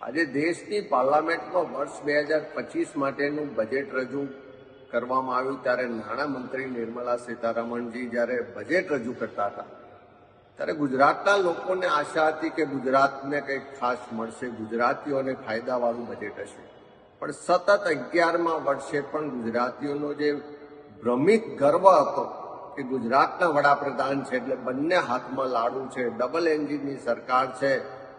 આજે દેશની પાર્લામેન્ટમાં વર્ષ બે હજાર પચીસ માટેનું બજેટ રજૂ કરવામાં આવ્યું ત્યારે નાણામંત્રી નિર્મલા સીતારમણજી જ્યારે બજેટ રજૂ કરતા હતા, ત્યારે ગુજરાતના લોકોને આશા હતી કે ગુજરાતને કંઈક ખાસ મળશે, ગુજરાતીઓને ફાયદાવાળું બજેટ હશે. પણ સતત અગિયારમાં વર્ષે પણ ગુજરાતીઓનો જે ભ્રમિત ગર્વ હતો કે ગુજરાતના વડાપ્રધાન છે, એટલે બંને હાથમાં લાડુ છે, ડબલ એન્જિનની સરકાર છે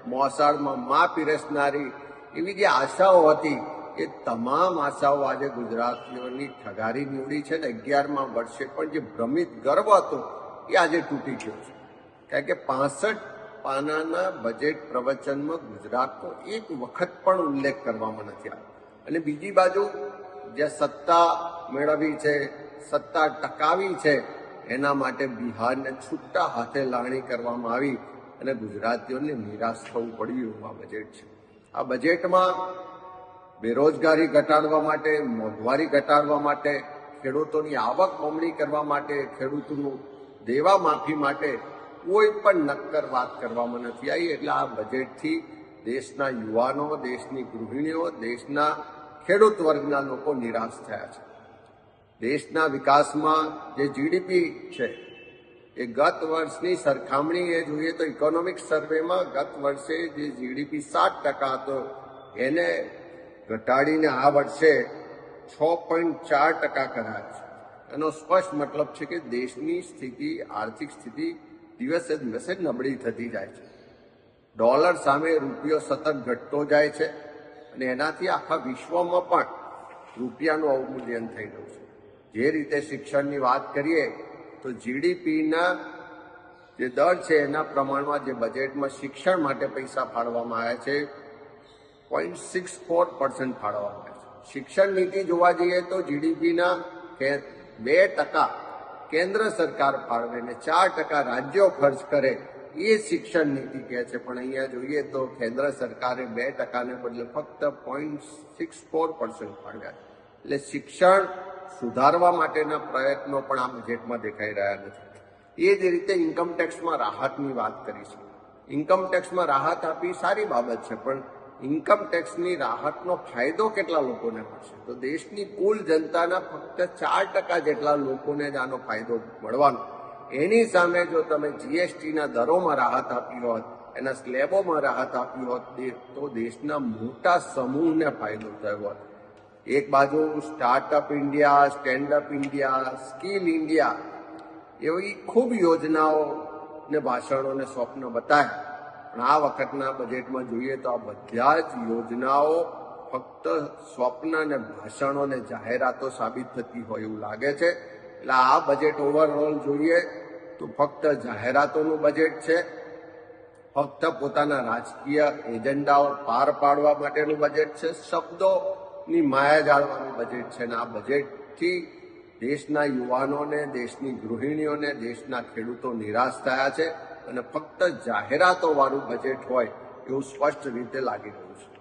મોસાળમાં મા પીરસનારી એવી જે આશાઓ હતી એ તમામ આશાઓ આજે ગુજરાતીઓની ઠગારી નીવડી છે ને અગિયારમાં વર્ષે પણ જે ભ્રમિત ગર્વ હતો એ આજે તૂટી ગયો છે. કારણ કે પાસઠ પાનાના બજેટ પ્રવચનમાં ગુજરાતનો એક વખત પણ ઉલ્લેખ કરવામાં નથી આવ્યો. અને બીજી બાજુ જે સત્તા મેળવી છે, સત્તા ટકાવી છે, એના માટે બિહારને છૂટા હાથે લાણી કરવામાં આવી. અને ગુજરાતીઓને નિરાશ થવું પડ્યું આ બજેટ છે. આ બજેટમાં બેરોજગારી ઘટાડવા માટે, મોંઘવારી ઘટાડવા માટે, ખેડૂતોની આવક બમણી કરવા માટે, ખેડૂતોનું દેવા માફી માટે કોઈ પણ નક્કર વાત કરવામાં નથી આવી. એટલે આ બજેટથી દેશના યુવાનો, દેશની ગૃહિણીઓ, દેશના ખેડૂત વર્ગના લોકો નિરાશ થયા છે. દેશના વિકાસમાં જે જીડીપી છે એ ગત વર્ષની સરખામણી એ જોઈએ તો ઇકોનોમિક સર્વેમાં ગત વર્ષે જે જીડીપી સાત ટકા હતો, એને ઘટાડીને આ વર્ષે છ પોઈન્ટ ચાર ટકા કરાયો છે. એનો સ્પષ્ટ મતલબ છે કે દેશની સ્થિતિ, આર્થિક સ્થિતિ દિવસે દિવસે નબળી થતી જાય છે. ડોલર સામે રૂપિયો સતત ઘટતો જાય છે અને એનાથી આખા વિશ્વમાં પણ રૂપિયાનું અવમૂલ્યન થઈ રહ્યું છે. જે રીતે શિક્ષણની વાત કરીએ તો જીડીપીના જે દર છે એના પ્રમાણમાં જે બજેટમાં શિક્ષણ માટે પૈસા ફાળવવામાં આવ્યા છે પોઈન્ટ સિક્સ ફોર પર્સન્ટ ફાળવવામાં આવ્યા છે. શિક્ષણ નીતિ જોવા જઈએ તો જીડીપીના બે ટકા કેન્દ્ર સરકાર ફાળવે ને ચાર ટકા રાજ્યો ખર્ચ કરે, એ શિક્ષણ નીતિ કહે છે. પણ અહીંયા જોઈએ તો કેન્દ્ર સરકારે બે ટકાને બદલે ફક્ત પોઈન્ટ સિક્સ ફોર પર્સન્ટ ફાળવ્યા એટલે શિક્ષણ સુધારવા માટેના પ્રયત્નો પણ આ બજેટમાં દેખાઈ રહ્યા નથી. એ જ રીતે ઇન્કમટેક્સમાં રાહતની વાત કરી છે. ઇન્કમટેક્સમાં રાહત આપી સારી બાબત છે, પણ ઇન્કમટેક્સની રાહતનો ફાયદો કેટલા લોકોને મળશે? તો દેશની કુલ જનતાના ફક્ત ચાર ટકા જેટલા લોકોને જ આનો ફાયદો મળવાનો. એની સામે જો તમે જીએસટીના દરોમાં રાહત આપી હોત, એના સ્લેબોમાં રાહત આપી હોત તો દેશના મોટા સમૂહને ફાયદો થયો હોત. એક બાજુ startup India, standup India, skill India એવી ખૂબ યોજનાઓ ને ભાષણો ને સ્વપ્ન બતાવ્યા પણ આ વખતના બજેટમાં જોઈએ તો આ બધા જ યોજનાઓ ફક્ત સ્વપ્ન ને ભાષણો ને જાહેરાતો સાબિત થતી હોય એવું લાગે છે. એટલે આ બજેટ ઓવરઓલ જોઈએ તો ફક્ત જાહેરાતોનું બજેટ છે. ફક્ત પોતાના રાજકીય એજન્ડાઓ પાર પાડવા માટેનું બજેટ છે. શબ્દોની માયા જાળવાનું બજેટ છે અને આ બજેટથી દેશના યુવાનોને, દેશની ગૃહિણીઓને, દેશના ખેડૂતો નિરાશ થયા છે અને ફક્ત જાહેરાતો વાળું બજેટ હોય એવું સ્પષ્ટ રીતે લાગી રહ્યું છે.